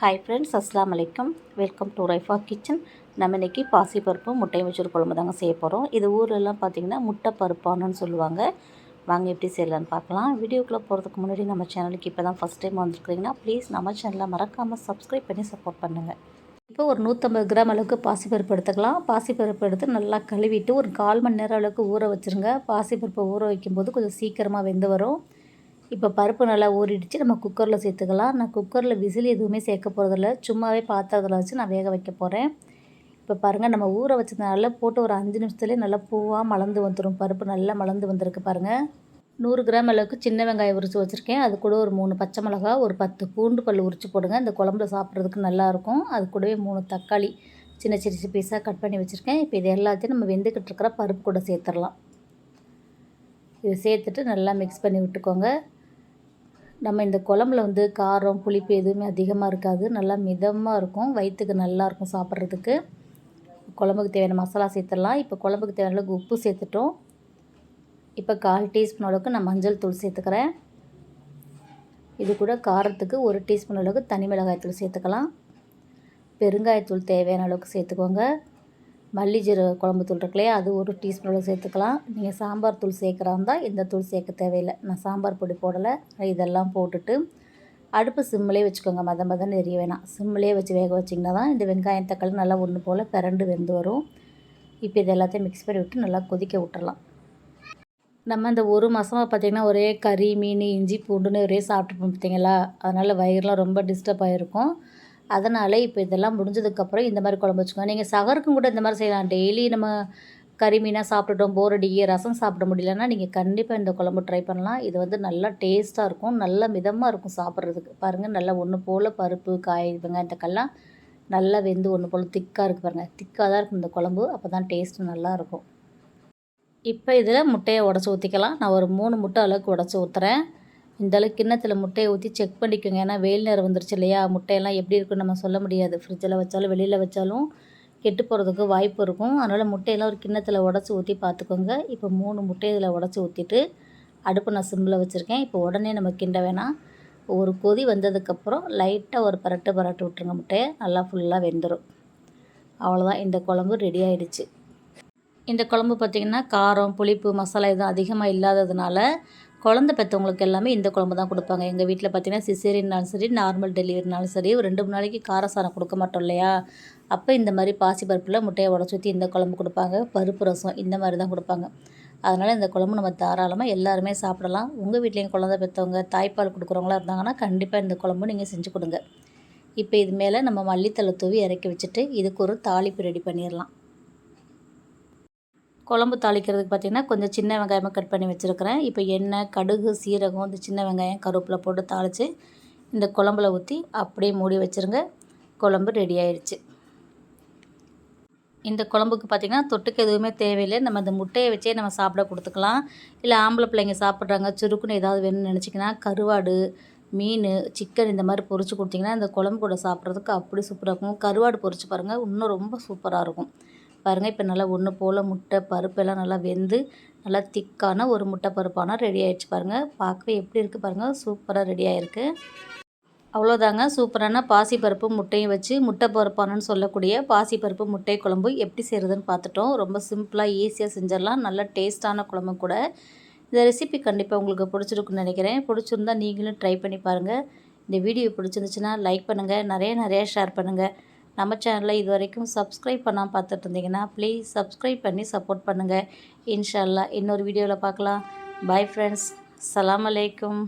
Hi friends அஸ்லாம் வலைக்கம் welcome to Raifa kitchen நம்ம இன்றைக்கி பாசிப்பருப்பு முட்டை வச்சூர் குழம்பு தாங்க செய்ய போகிறோம் இது ஊர்லலாம் பார்த்திங்கன்னா முட்டை பருப்பானுன்னு சொல்லுவாங்க. வாங்க எப்படி செய்யலான்னு பார்க்கலாம். வீடியோக்குள்ளே போகிறதுக்கு முன்னாடி நம்ம சேனலுக்கு இப்போ தான் ஃபஸ்ட் டைம் வந்துருக்குறீங்கன்னா ப்ளீஸ் நம்ம சேனலை மறக்காமல் சப்ஸ்கிரைப் பண்ணி சப்போர்ட் பண்ணுங்கள் இப்போ ஒரு நூற்றம்பது கிராம் அளவுக்கு பாசிப்பருப்பு எடுத்துக்கலாம். பாசிப்பருப்பு எடுத்து நல்லா கழுவிட்டு ஒரு கால் மணி நேரம் அளவுக்கு ஊற வச்சுருங்க. பாசிப்பருப்பை ஊற வைக்கும்போது கொஞ்சம் சீக்கிரமாக வெந்து வரும். இப்போ பருப்பு நல்லா ஊறிடுச்சு நம்ம குக்கரில் சேர்த்துக்கலாம். நான் குக்கரில் விசில் எதுவுமே சேர்க்க போகிறதில்ல சும்மாவே பாத்திரத்தில் வச்சு நான் வேக வைக்க போகிறேன் இப்போ பாருங்கள் நம்ம ஊற வச்சதுனால போட்டு ஒரு அஞ்சு நிமிஷத்துலேயே நல்லா பூவாக மலர்ந்து வந்துடும் பருப்பு நல்லா மலர்ந்து வந்திருக்கு பாருங்கள் நூறு கிராம் அளவுக்கு சின்ன வெங்காயம் உரித்து வச்சுருக்கேன். அது கூட ஒரு மூணு பச்சை மிளகா ஒரு பத்து பூண்டு பல் உரித்து போடுங்க. இந்த குழம்புல சாப்பிட்றதுக்கு நல்லாயிருக்கும் அது கூடவே மூணு தக்காளி சின்ன சின்ன பீஸாக கட் பண்ணி வச்சுருக்கேன். இப்போ இது எல்லாத்தையும் நம்ம வெந்துக்கிட்டு இருக்கிற பருப்பு கூட சேர்த்துடலாம். இது சேர்த்துட்டு நல்லா மிக்ஸ் பண்ணி விட்டுக்கோங்க. நம்ம இந்த குழம்புல வந்து காரம் புளிப்பு எதுவுமே அதிகமாக இருக்காது. நல்லா மிதமாக இருக்கும். வயிற்றுக்கு நல்லாயிருக்கும் சாப்பிட்றதுக்கு. குழம்புக்கு தேவையான மசாலா சேர்த்துடலாம். இப்போ குழம்புக்கு தேவையான அளவுக்கு உப்பு சேர்த்துட்டோம். இப்போ கால் டீஸ்பூன் அளவுக்கு நான் மஞ்சள் தூள் சேர்த்துக்கிறேன். இது கூட காரத்துக்கு ஒரு டீஸ்பூன் அளவுக்கு தனி மிளகாய் தூள் சேர்த்துக்கலாம். பெருங்காயத்தூள் தேவையான அளவுக்கு சேர்த்துக்கோங்க. மல்லி ஜீரக குழம்பு தூள் இருக்குல்லையா அது ஒரு டீஸ்பூன் சேர்த்துக்கலாம். நீங்கள் சாம்பார் தூள் சேர்க்குறா இருந்தால் இந்த தூள் சேர்க்க தேவையில்லை. நான் சாம்பார் பொடி போடலை. இதெல்லாம் போட்டுட்டு அடுப்பு சிம்மிலே வச்சுக்கோங்க. மத மதம் எரிய வேணாம். சிம்மிலே வச்சு வேக வச்சிங்கன்னா தான் இந்த வெங்காயம் தக்காளி நல்லா ஒன்று போல் பிறண்டு வெந்து வரும். இப்போ இது எல்லாத்தையும் மிக்ஸ் பண்ணி விட்டு நல்லா கொதிக்க விட்டுறலாம். நம்ம இந்த ஒரு மாதமாக பார்த்திங்கன்னா ஒரே கறி மீன் இஞ்சி பூண்டுன்னு ஒரே சாப்பிட்ருப்போம் பார்த்தீங்களா? அதனால் வயிறுலாம் ரொம்ப டிஸ்டர்ப் ஆகிருக்கும் அதனால் இப்போ இதெல்லாம் முடிஞ்சதுக்கப்புறம் இந்த மாதிரி குழம்பு வச்சுக்கோங்க. நீங்கள் சகருக்கும் கூட இந்த மாதிரி செய்யலாம். டெய்லி நம்ம கறிமீனாக சாப்பிட்டுட்டோம் போர் ரசம் சாப்பிட முடியலன்னா நீங்கள் கண்டிப்பாக இந்த குழம்பு ட்ரை பண்ணலாம். இது வந்து நல்லா டேஸ்ட்டாக இருக்கும் நல்ல மிதமாக இருக்கும் சாப்பிட்றதுக்கு. பாருங்கள் நல்லா ஒன்று போல் பருப்பு காய் வெங்காயத்தக்கெல்லாம் நல்லா வெந்து ஒன்று போல் திக்காக இருக்குது பாருங்கள் திக்காக தான் இருக்கும் இந்த குழம்பு. அப்போ தான் டேஸ்ட்டு நல்லாயிருக்கும் இப்போ இதில் முட்டையை உடச்சி ஊற்றிக்கலாம் நான் ஒரு மூணு முட்டை அளவுக்கு உடச்சி ஊற்றுறேன் இந்தளவுக்கு கிண்ணத்தில் முட்டையை ஊற்றி செக் பண்ணிக்கோங்க. ஏன்னா வெயில் நேரம் வந்துருச்சு இல்லையா? முட்டையெல்லாம் எப்படி இருக்குன்னு நம்ம சொல்ல முடியாது. ஃப்ரிட்ஜில் வச்சாலும் வெளியில் வச்சாலும் கெட்டு போகிறதுக்கு வாய்ப்பு இருக்கும். அதனால் முட்டையெல்லாம் ஒரு கிண்ணத்தில் உடச்சி ஊற்றி பார்த்துக்கோங்க. இப்போ மூணு முட்டையை இதில் உடச்சி ஊற்றிட்டு அடுப்பு நான் சிம்மில் வச்சுருக்கேன். இப்போ உடனே நம்ம கிண்ட வேணாம். ஒரு கொதி வந்ததுக்கப்புறம் லைட்டாக ஒரு பரட்டு பரட்டு விட்டுருங்க முட்டையை. நல்லா ஃபுல்லாக வெந்துடும் அவ்வளோதான் இந்த குழம்பு ரெடி ஆகிடுச்சு இந்த குழம்பு பார்த்திங்கன்னா காரம் புளிப்பு மசாலா எதுவும் அதிகமாக இல்லாததுனால குழந்த பெற்றவங்களுக்கு எல்லாமே இந்த குழம்பு தான் கொடுப்பாங்க. எங்கள் வீட்டில் பார்த்திங்கன்னா சிசேரியன்னாலும் சரி நார்மல் டெலிவரினாலும் சரி ஒரு ரெண்டு மூணு நாளைக்கு காரசாரம் கொடுக்க மாட்டோம் இல்லையா? அப்போ இந்த மாதிரி பாசி பருப்பில் முட்டையை உடச்சி ஊற்றி இந்த குழம்பு கொடுப்பாங்க. பருப்பு ரசம் இந்த மாதிரி தான் கொடுப்பாங்க. அதனால் இந்த குழம்பு நம்ம தாராளமாக எல்லாருமே சாப்பிடலாம். உங்கள் வீட்லேயும் குழந்த பெற்றவங்க தாய்ப்பால் கொடுக்குறவங்களா இருந்தாங்கன்னா கண்டிப்பாக இந்த குழம்பு நீங்கள் செஞ்சு கொடுங்க. இப்போ இது மேலே நம்ம மல்லித்தலை தூவி இறக்கி வச்சுட்டு இதுக்கு ஒரு தாளிப்பு ரெடி பண்ணிடலாம். குழம்பு தாளிக்கிறதுக்கு பார்த்திங்கன்னா கொஞ்சம் சின்ன வெங்காயமாக கட் பண்ணி வச்சுருக்கிறேன். இப்போ எண்ணெய் கடுகு சீரகம் இந்த சின்ன வெங்காயம் கருவேப்பிலை போட்டு தாளித்து இந்த குழம்புல ஊற்றி அப்படியே மூடி வச்சுருங்க. குழம்பு ரெடி ஆயிடுச்சு இந்த குழம்புக்கு பார்த்திங்கன்னா தொட்டுக்கு எதுவுமே தேவையில்லை. நம்ம இந்த முட்டையை வச்சே நம்ம சாப்பிட கொடுத்துக்கலாம். இல்லை ஆம்பளை பிள்ளைங்க சாப்பிட்றாங்க சுருக்குன்னு ஏதாவது வேணும்னு நினச்சிங்கன்னா கருவாடு மீன் சிக்கன் இந்த மாதிரி பொரிச்சு கொடுத்திங்கன்னா இந்த குழம்பு கூட சாப்பிட்றதுக்கு அப்படி சூப்பராக இருக்கும். கருவாடு பொரிச்சு பாருங்கள் இன்னும் ரொம்ப சூப்பராக இருக்கும். பாருங்கள் இப்போ நல்லா ஒன்று போல் முட்டை பருப்பெல்லாம் நல்லா வெந்து நல்லா திக்கான ஒரு முட்டை பருப்பான ரெடி ஆகிடுச்சு பாருங்கள் பார்க்கவே எப்படி இருக்குது பாருங்கள் சூப்பராக ரெடி ஆகிருக்கு அவ்வளோதாங்க சூப்பரான பாசிப்பருப்பு முட்டையும் வச்சு முட்டை பருப்பானன்னு சொல்லக்கூடிய பாசிப்பருப்பு முட்டை குழம்பு எப்படி செய்கிறதுன்னு பார்த்துட்டோம். ரொம்ப சிம்பிளாக ஈஸியாக செஞ்சிடலாம். நல்ல டேஸ்ட்டான குழம்பு கூட. இந்த ரெசிபி கண்டிப்பாக உங்களுக்கு பிடிச்சிருக்குன்னு நினைக்கிறேன். பிடிச்சிருந்தா நீங்களும் ட்ரை பண்ணி பாருங்கள் இந்த வீடியோ பிடிச்சிருந்துச்சுன்னா லைக் பண்ணுங்கள் நிறைய நிறைய ஷேர் பண்ணுங்கள் நம்ம சேனலை இது வரைக்கும் சப்ஸ்கிரைப் பண்ணால் பார்த்துட்டு இருந்தீங்கன்னா ப்ளீஸ் சப்ஸ்கிரைப் பண்ணி சப்போர்ட் பண்ணுங்கள் இன்ஷால்லா இன்னொரு வீடியோவில் பார்க்கலாம். பாய் ஃப்ரெண்ட்ஸ் அலாம் அலைக்கும்